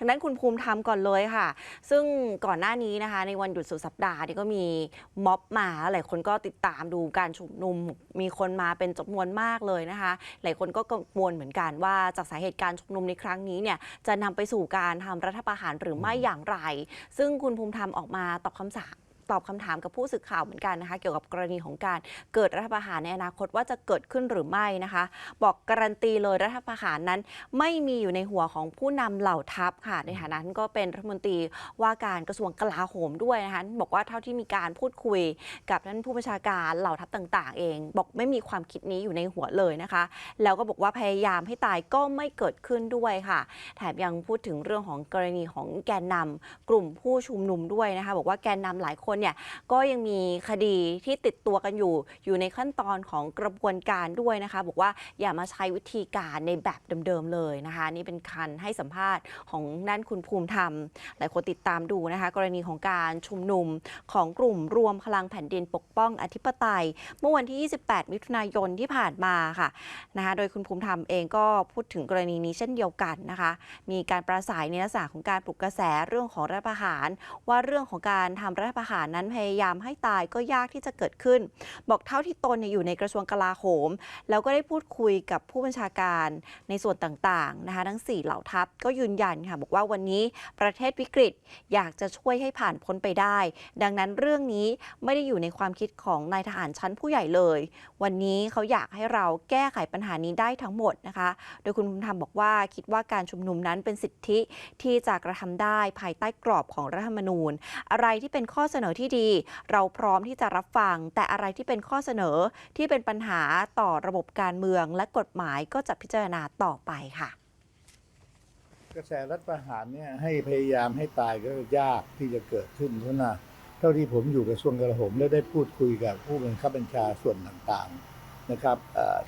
ทางด้านคุณภูมิธรรมก่อนเลยค่ะ ซึ่งก่อนหน้านี้นะคะ ในวันหยุดสุดสัปดาห์นี่ก็มีม็อบมาหลายคนก็ติดตามดูการชุมนุมมีคนมาเป็นจำนวนมากเลยนะคะ หลายคนก็กังวลเหมือนกันว่าจากสาเหตุการชุมนุมในครั้งนี้เนี่ยจะนำไปสู่การทำรัฐประหารหรือไม่อย่างไร ซึ่งคุณภูมิธรรมออกมาตอบคำถาม ตอบคำถามกับผู้สื่อข่าวเหมือนกันนะคะ เกี่ยวกับกรณีของการเกิดรัฐประหารในอนาคตว่าจะเกิดขึ้นหรือไม่นะคะ บอกการันตีเลยรัฐประหารนั้น ไม่มีอยู่ในหัวของผู้นำเหล่าทัพค่ะ ในฐานะนั้นก็เป็นรัฐมนตรีว่าการกระทรวงกลาโหมด้วยนะคะบอกว่าเท่าที่มีการพูดคุยกับท่านผู้บัญชาการเหล่าทัพต่าง ๆ เอง บอกไม่มีความคิดนี้อยู่ในหัวเลยนะคะ แล้วก็บอกว่าพยายามให้ตายก็ไม่เกิดขึ้นด้วยค่ะ แถมยังพูดถึงเรื่องของกรณีของแกนนำกลุ่มผู้ชุมนุมด้วยนะคะ บอกว่าแกนนำหลายคนเนี่ยก็ยังมีคดีที่ติดตัวกันอยู่ อยู่ในขั้นตอนของกระบวนการด้วยนะคะ บอกว่าอย่ามาใช้วิธีการในแบบเดิมๆเลยนะคะ นี่เป็นคันให้สัมภาษณ์ของด้านคุณภูมิธรรมหลายคนติดตามดูนะคะ กรณีของการชุมนุมของกลุ่มรวมพลังแผ่นดินปกป้องอธิปไตย เมื่อวันที่ 28 มิถุนายนที่ผ่านมาค่ะนะคะโดยคุณภูมิธรรมเองก็พูดถึงกรณีนี้เช่นเดียวกันนะคะ มีการประสายในลักษณะของการปลุกกระแสเรื่องของรัฐประหาร ว่าเรื่องของการทำรัฐประหารนั้นพยายามให้ตายก็ยากที่จะเกิดขึ้น บอกเท่าที่ตนอยู่ในกระทรวงกลาโหม แล้วก็ได้พูดคุยกับผู้บัญชาการในส่วนต่างๆนะคะทั้ง 4 เหล่าทัพก็ยืนยันค่ะบอกว่าวันนี้ประเทศวิกฤตอยากจะช่วยให้ผ่านพ้นไปได้ ดังนั้นเรื่องนี้ไม่ได้อยู่ในความคิดของนายทหารชั้นผู้ใหญ่เลย วันนี้เขาอยากให้เราแก้ไขปัญหานี้ได้ทั้งหมดนะคะ โดยคุณภูมิธรรมบอกว่าคิดว่าการชุมนุมนั้นเป็นสิทธิที่จะกระทำได้ภายใต้กรอบของรัฐธรรมนูญ อะไรที่เป็นข้อเสนอที่ดี เราพร้อมที่จะรับฟัง แต่อะไรที่เป็นข้อเสนอที่เป็นปัญหาต่อระบบการเมืองและกฎหมายก็จะพิจารณาต่อไปค่ะ กระแสรัฐประหารเนี่ยให้พยายามให้ตายก็ยากที่จะเกิดขึ้นเพราะนะเท่าที่ผมอยู่กระทรวงกลาโหมและได้พูดคุยกับผู้บังคับบัญชาส่วนต่างๆนะครับ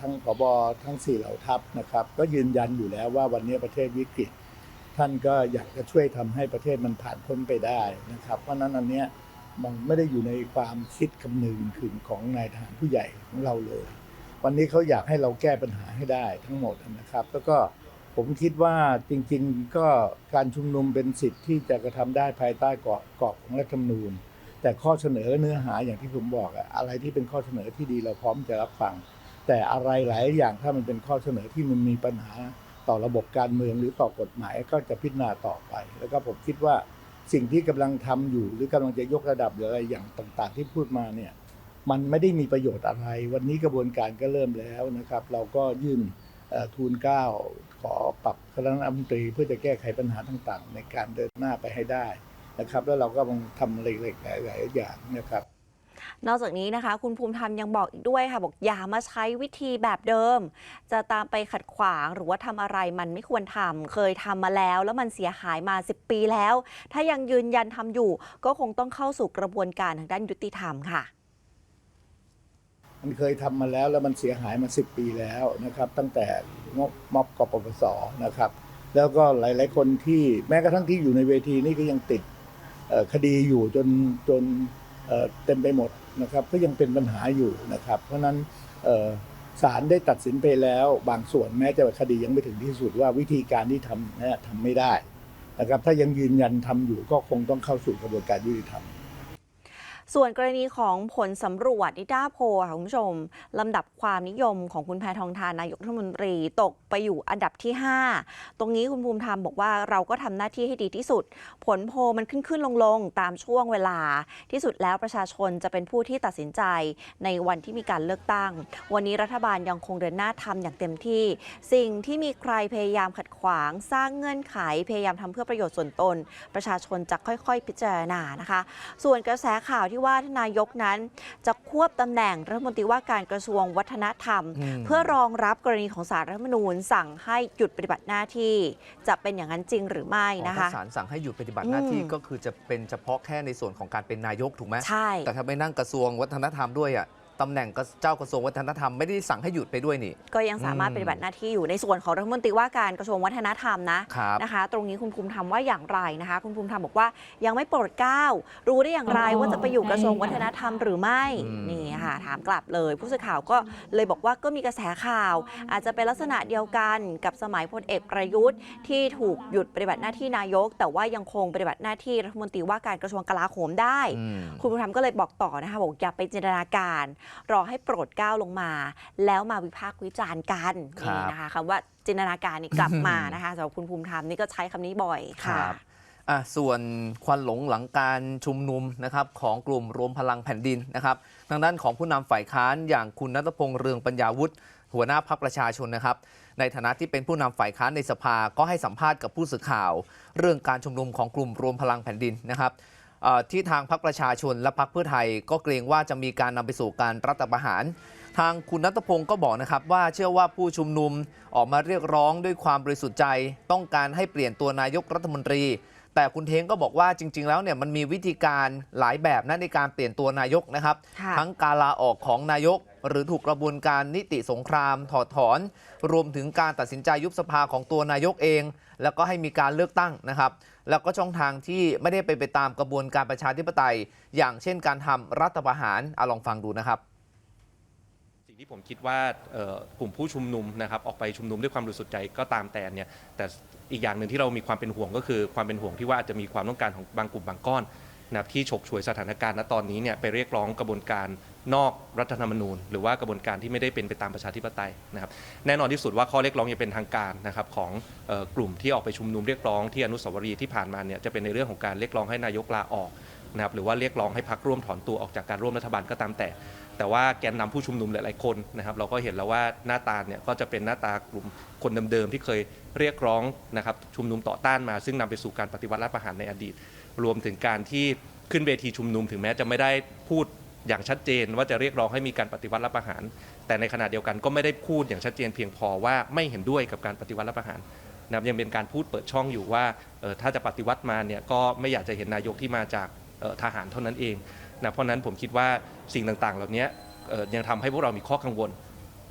ทั้งผบทั้งสี่เหล่าทัพนะครับ ก็ยืนยันอยู่แล้วว่าวันนี้ประเทศวิกฤตท่านก็อยากจะช่วยทำให้ประเทศมันผ่านพ้นไปได้นะครับ เพราะนั้นอันเนี้ย มันไม่ได้อยู่ในความคิดคำนึงถึงของนายทหารผู้ใหญ่ของเราเลย วันนี้เขาอยากให้เราแก้ปัญหาให้ได้ทั้งหมดนะครับ แล้วก็ผมคิดว่าจริงๆ ก็การชุมนุมเป็นสิทธิ์ที่จะกระทำได้ภายใต้กรอบกรอบของรัฐธรรมนูญ แต่ข้อเสนอเนื้อหาอย่างที่ผมบอกอะอะไรที่เป็นข้อเสนอที่ดีเราพร้อมจะรับฟัง แต่อะไรหลายอย่างถ้ามันเป็นข้อเสนอที่มันมีปัญหาต่อระบบการเมืองหรือต่อกฎหมายก็จะพิจารณาต่อไป แล้วก็ผมคิดว่า สิ่งที่กำลังทำอยู่หรือกำลังจะยกระดับหรืออะไรอย่างต่างๆ ที่พูดมาเนี่ยมันไม่ได้มีประโยชน์อะไร วันนี้กระบวนการก็เริ่มแล้วนะครับ เราก็ยื่นทูลเกล้าขอปรับคณะรัฐมนตรีเพื่อจะแก้ไขปัญหาต่างๆ ในการเดินหน้าไปให้ได้นะครับ แล้วเราก็กำลังทำอะไรหลายๆอย่างนะครับ นอกจากนี้นะคะ คุณภูมิธรรมยังบอกอีกด้วยค่ะ บอกอย่ามาใช้วิธีแบบเดิม จะตามไปขัดขวางหรือว่าทำอะไรมันไม่ควรทำเคยทำมาแล้ว แล้วมันเสียหายมา 10 ปีแล้ว ถ้ายังยืนยันทำอยู่ ก็คงต้องเข้าสู่กระบวนการทางด้านยุติธรรมค่ะมันเคยทำมาแล้วแล้วมันเสียหายมาสิปีแล้วนะครับ ตั้งแต่งบมอบกปปสนะครับ แล้วก็หลาย ๆ คนที่แม้กระทั่งที่อยู่ในเวทีนี่ก็ยังติดคดีอยู่จนจนเต็มไปหมด นะครับก็ยังเป็นปัญหาอยู่นะครับ เพราะนั้นศาลได้ตัดสินไปแล้วบางส่วนแม้จะคดียังไม่ถึงที่สุดว่าวิธีการที่ทำนี่ทำไม่ได้นะครับถ้ายังยืนยันทำอยู่ก็คงต้องเข้าสู่กระบวนการยุติธรรม ส่วนกรณีของผลสำรวจนิด้าโพค่ะคุณผู้ชมลำดับความนิยมของคุณแพทองทานนายกรัฐมนตรีตกไปอยู่อันดับที่ 5 ตรงนี้คุณภูมิธรรมบอกว่าเราก็ทำหน้าที่ให้ดีที่สุด ผลโพมันขึ้นขึ้นลงลงตามช่วงเวลา ที่สุดแล้วประชาชนจะเป็นผู้ที่ตัดสินใจในวันที่มีการเลือกตั้ง วันนี้รัฐบาลยังคงเดินหน้าทำอย่างเต็มที่ สิ่งที่มีใครพยายามขัดขวางสร้างเงื่อนไขพยายามทำเพื่อประโยชน์ส่วนตน ประชาชนจะค่อยๆ พิจารณานะคะ ส่วนกระแสข่าวที่ว่าทานนายกนั้น จะควบตำแหน่งรัฐมนตรีว่าการกระทรวงวัฒนธรรมอืมเพื่อรองรับกรณีของสารรัฐธรรมนูญ สั่งให้หยุดปฏิบัติหน้าที่ จะเป็นอย่างนั้นจริงหรือไม่อ๋อนะคะถ้าศาลสั่งให้หยุดปฏิบัติหน้าที่อืมก็คือจะเป็นเฉพาะแค่ในส่วนของการเป็นนายกถูกไหมใช่แต่ถ้าไปนั่งกระทรวงวัฒนธรรมด้วยอะ ตำแหน่งเจ้ากระทรวงวัฒนธรรมไม่ได้สั่งให้หยุดไปด้วยนี่ ก็ยังสามารถอืมปฏิบัติหน้าที่อยู่ในส่วนของรัฐมนตรีว่าการกระทรวงวัฒนธรรมนะครับนะคะ ตรงนี้คุณภูมิธรรมว่าอย่างไรนะคะ คุณภูมิธรรมบอกว่ายังไม่โปรดเกล้ารู้ได้อย่างไรว่าจะไปอยู่กระทรวงวัฒนธรรมหรือไม่อืมนี่ค่ะถามกลับเลย ผู้สื่อข่าวก็เลยบอกว่าก็มีกระแสข่าว อาจจะเป็นลักษณะเดียวกันกับสมัยพลเอกประยุทธ์ที่ถูกหยุดปฏิบัติหน้าที่นายก แต่ว่ายังคงปฏิบัติหน้าที่รัฐมนตรีว่าการกระทรวงกลาโหมได้อืมคุณภูมิธรรมก็เลยบอกต่อนะคะบอกอย่าไปจินตนาการรอให้โปรดเกล้าลงมา แล้วมาวิพากษ์วิจารณ์กันครับ นี่นะคะคำว่าจินตนาการนี่กลับมานะคะสำหรับคุณภูมิธรรมนี่ก็ใช้คำนี้บ่อยคค่ะรับอะส่วนควันหลงหลังการชุมนุมนะครับของกลุ่มรวมพลังแผ่นดินนะครับทางด้านของผู้นำฝ่ายค้านอย่างคุณนัทพงษ์เรืองปัญญาวุฒิหัวหน้าพักประชาชนนะครับ ในฐานะที่เป็นผู้นำฝ่ายค้านในสภาก็ให้สัมภาษณ์กับผู้สื่อข่าว เรื่องการชุมนุมของกลุ่มรวมพลังแผ่นดินนะครับเอ่อ ที่ทางพรรคประชาชนและพรรคเพื่อไทย ก็เกรงว่าจะมีการนำไปสู่การรัฐประหาร ทางคุณนัทพงศ์ก็บอกนะครับว่าเชื่อว่าผู้ชุมนุมออกมาเรียกร้องด้วยความบริสุทธิ์ใจ ต้องการให้เปลี่ยนตัวนายกรัฐมนตรี แต่คุณเทงก็บอกว่าจริง ๆ แล้วเนี่ยมันมีวิธีการหลายแบบนะในการเปลี่ยนตัวนายกนะครับค่ะทั้งการลาออกของนายก หรือถูกกระบวนการนิติสงครามถอดถอน รวมถึงการตัดสินใจยุบสภาของตัวนายกเอง แล้วก็ให้มีการเลือกตั้งนะครับ แล้วก็ช่องทางที่ไม่ได้ไปไปตามกระบวนการประชาธิปไตย อย่างเช่นการทำรัฐประหารอะลองฟังดูนะครับสิ่งที่ผมคิดว่ากลุ่มผู้ชุมนุมนะครับออกไปชุมนุมด้วยความบริสุทธิ์ใจก็ตามแต่เนี่ยแต่อีกอย่างหนึ่งที่เรามีความเป็นห่วงก็คือความเป็นห่วงที่ว่าอาจจะมีความต้องการของบางกลุ่มบางก้อนนะครับที่ฉกฉวยสถานการณ์ณตอนนี้เนี่ยไปเรียกร้องกระบวนการ นอกรัฐธรรมนูญ หรือว่ากระบวนการที่ไม่ได้เป็นไปตามประชาธิปไตยนะครับแน่นอนที่สุดว่าข้อเรียกร้องยังเป็นทางการนะครับของออกลุ่มที่ออกไปชุมนุมเรียกร้องที่อนุสาวรีย์ที่ผ่านมาเนี่ยจะเป็นในเรื่องของการเรียกร้องให้นายกลาออกนะครับหรือว่าเรียกร้องให้พรรคร่วมถอนตัวออกจากการร่วมรัฐบาลก็ตามแต่ แต่ว่าแกนนำผู้ชุมนุมหลายๆคนนะครับเราก็เห็นแล้วว่าหน้าตาเนี่ยก็จะเป็นหน้าตากลุ่มคนเดิมๆที่เคยเรียกร้องนะครับชุมนุมต่อต้านมา ซึ่งนำไปสู่การปฏิวัติรัฐประหารในอดีต รวมถึงการที่ขึ้นเวทีชุมนุมถึงแม้จะไม่ได้พูด อย่างชัดเจนว่าจะเรียกร้องให้มีการปฏิวัติรัฐประหาร แต่ในขณะเดียวกันก็ไม่ได้พูดอย่างชัดเจนเพียงพอว่าไม่เห็นด้วยกับการปฏิวัติรัฐประหารนะครับยังเป็นการพูดเปิดช่องอยู่ว่าเอ่อถ้าจะปฏิวัติมาเนี่ยก็ไม่อยากจะเห็นนายกที่มาจากเอ่อทหารเท่านั้นเองนะเพราะฉะนั้นผมคิดว่าสิ่งต่างๆ เหล่านี้เอ่อยังทำให้พวกเรามีข้อกังวล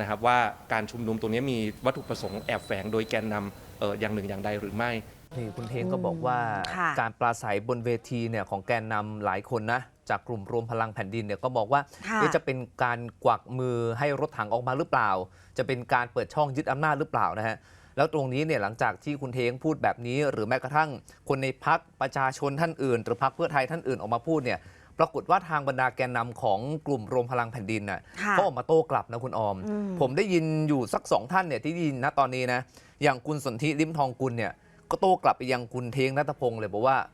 นะครับว่าการชุมนุมตรงนี้มีวัตถุประสงค์แอบแฝงโดยแกนนำเอ่ออย่างหนึ่งอย่างใดหรือไม่นี่คุณเทงก็บอกว่าค่ะการปราศัยบนเวทีเนี่ยของแกนนำหลายคนนะ จากกลุ่มรวมพลังแผ่นดินเนี่ยก็บอกว่าค่ะเอ๊ะจะเป็นการกวักมือให้รถถังออกมาหรือเปล่า จะเป็นการเปิดช่องยึดอำนาจหรือเปล่านะฮะแล้วตรงนี้เนี่ยหลังจากที่คุณเทงพูดแบบนี้ หรือแม้กระทั่งคนในพักประชาชนท่านอื่น หรือพักเพื่อไทยท่านอื่นออกมาพูดเนี่ยปรากฏว่าทางบรรดาแกนนำของกลุ่มรวมพลังแผ่นดินน่ะค่ะเขาออกมาโต้กลับนะคุณออมอืมผมได้ยินอยู่สักสองท่านเนี่ยที่ได้ยินนะตอนนี้นะอย่างคุณสนธิลิมทองกุลเนี่ยก็โต้กลับไปยังคุณเทงนัทพงศ์เลยบอกว่าอืม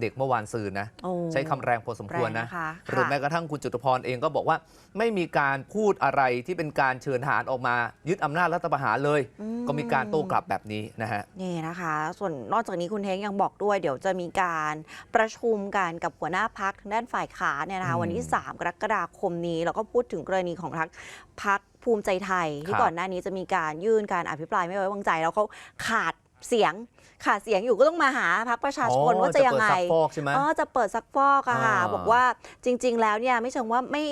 เด็กเมื่อวานซืนนะโอ้ใช้คำแรงพอสมควรนะแงนะคะหรือแม้ค่ะกระทั่งคุณจุตพรเองก็บอกว่า ไม่มีการพูดอะไรที่เป็นการเชิญทหารออกมา ยึดอำนาจรัฐประหารเลยอืมก็มีการโต้กลับแบบนี้นะฮะนี่นะคะ ส่วนนอกจากนี้คุณเทงยังบอกด้วย เดี๋ยวจะมีการประชุมกันกับหัวหน้าพักทางด้านฝ่ายค้านเนี่ยนะคะอืมวันที่ 3 กรกฎาคมนี้แล้วก็พูดถึงกรณีของพักพักภูมิใจไทยที่ครับก่อนหน้านี้จะมีการยื่นการอภิปรายไม่ไว้วางใจ แล้วเขาขาด เสียงขาดเสียงอยู่ก็ต้องมาหาพักประชาชนว่าจะยังไงเปิดซักฟอกใช่ไหมอ๋อจะเปิดซักฟอกอะค่ะอ่าบอกว่าจริง ๆ แล้วเนี่ยไม่เชิงว่าไม่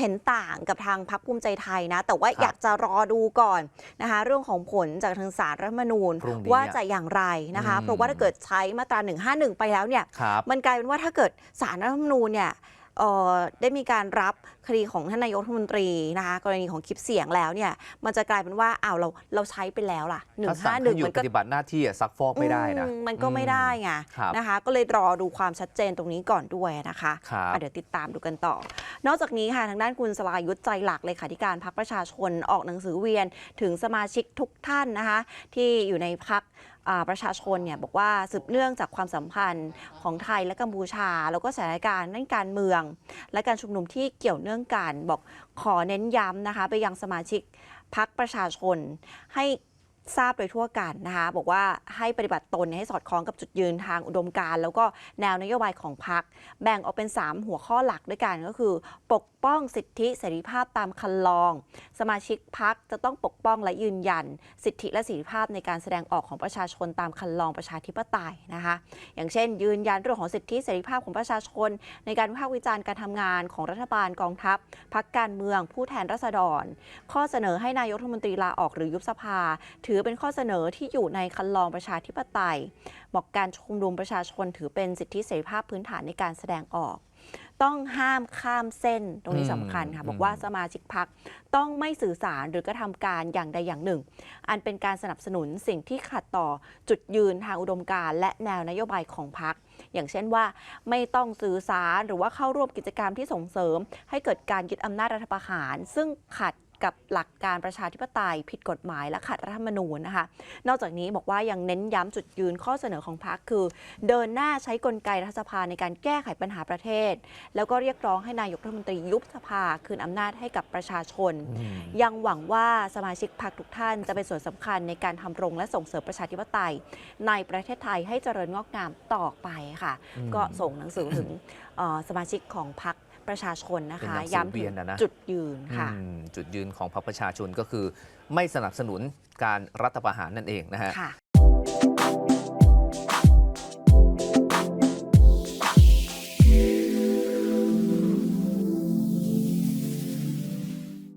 เห็นต่างกับทางพรรคภูมิใจไทยนะ แต่ว่าครับอยากจะรอดูก่อนนะคะ เรื่องของผลจากทางสารรัฐธรรมนูญพรุ่งนี้ว่าจะอย่างไรนะคะอืมเพราะว่าถ้าเกิดใช้มาตรา 151 ไปแล้วเนี่ยครับมันกลายเป็นว่าถ้าเกิดสารรัฐธรรมนูญเนี่ยเอ่อได้มีการรับ คดีของท่านนายกรัฐมนตรีนะคะกรณีของคลิปเสียงแล้วเนี่ยมันจะกลายเป็นว่าอ้าวเราเราใช้ไปแล้วล่ะถ้าสั่งให้หยุ151ดมันปก็ฏิบัติหน้าที่อะซักฟอกไม่ได้นะอืมมันก็ไม่ได้ไงครับนะคะ ก็เลยรอดูความชัดเจนตรงนี้ก่อนด้วยนะคะครับอะเดี๋ยวติดตามดูกันต่อ นอกจากนี้ค่ะทางด้านคุณสลายุทธใจหลักเลยค่ะที่การพักประชาชนออกหนังสือเวียนถึงสมาชิกทุกท่านนะคะ ที่อยู่ในพักประชาชนเนี่ยบอกว่าสืบเนื่องจากความสัมพันธ์ของไทยและกัมพูชา แล้วก็สถานการณ์ด้านการเมือง และการชุมนุมที่เกี่ยวเนื่ององการบอกขอเน้นย้ำนะคะ ไปยังสมาชิกพักประชาชนให้ ทราบโดยทั่วกันนะคะ บอกว่าให้ปฏิบัติตนให้สอดคล้องกับจุดยืนทางอุดมการณ์แล้วก็แนวนโยบายของพรรคแบ่งออกเป็น 3 หัวข้อหลักด้วยกันก็คือ ปกป้องสิทธิเสรีภาพตามคันลอง สมาชิกพรรคจะต้องปกป้องและยืนยัน สิทธิและเสรีภาพในการแสดงออกของประชาชนตามคันลองประชาธิปไตยนะคะ อย่างเช่น ยืนยันเรื่องของสิทธิเสรีภาพของประชาชน ในการวิพากษ์วิจารณ์การทำงานของรัฐบาลกองทัพพักการเมืองผู้แทนราษฎร ข้อเสนอให้นายกรัฐมนตรีลาออกหรือยุบสภาถือเป็นข้อเสนอที่อยู่ในคันลองประชาธิปไตย บอกการชุมนุมประชาชนถือเป็นสิทธิเสรีภาพพื้นฐานในการแสดงออก ต้องห้ามข้ามเส้นตรงนี้อืมสำคัญค่ะอืมบอกว่าสมาชิกพักต้องไม่สื่อสารหรือกระทำการอย่างใดอย่างหนึ่ง อันเป็นการสนับสนุนสิ่งที่ขัดต่อจุดยืนทางอุดมการณ์และแนวนโยบายของพรรคอย่างเช่นว่าไม่ต้องสื่อสารหรือว่าเข้าร่วมกิจกรรมที่ส่งเสริม ให้เกิดการยึดอำนาจรัฐประหาร ซึ่งขัด กับหลักการประชาธิปไตย ผิดกฎหมายและขัดรัฐธรรมนูญนะคะ นอกจากนี้บอกว่ายังเน้นย้ำจุดยืนข้อเสนอของพรรคคือ เดินหน้าใช้กลไกรัฐสภาในการแก้ไขปัญหาประเทศ แล้วก็เรียกร้องให้นายกรัฐมนตรียุบสภาคืนอำนาจให้กับประชาชน ยังหวังว่าสมาชิกพรรคทุกท่านจะเป็นส่วนสำคัญในการทำรงและส่งเสริมประชาธิปไตย ในประเทศไทยให้เจริญงอกงามต่อไปค่ะ ก็ส่งหนังสือถึงสมาชิกของพรรค ประชาชนนะเป็นคะหนังสือย้ำเวีถึยนงอะนะจุดยืนค่ะอืมจุดยืนของพรรคประชาชนก็คือ ไม่สนับสนุนการรัฐประหารนั่นเองนะฮะค่ะ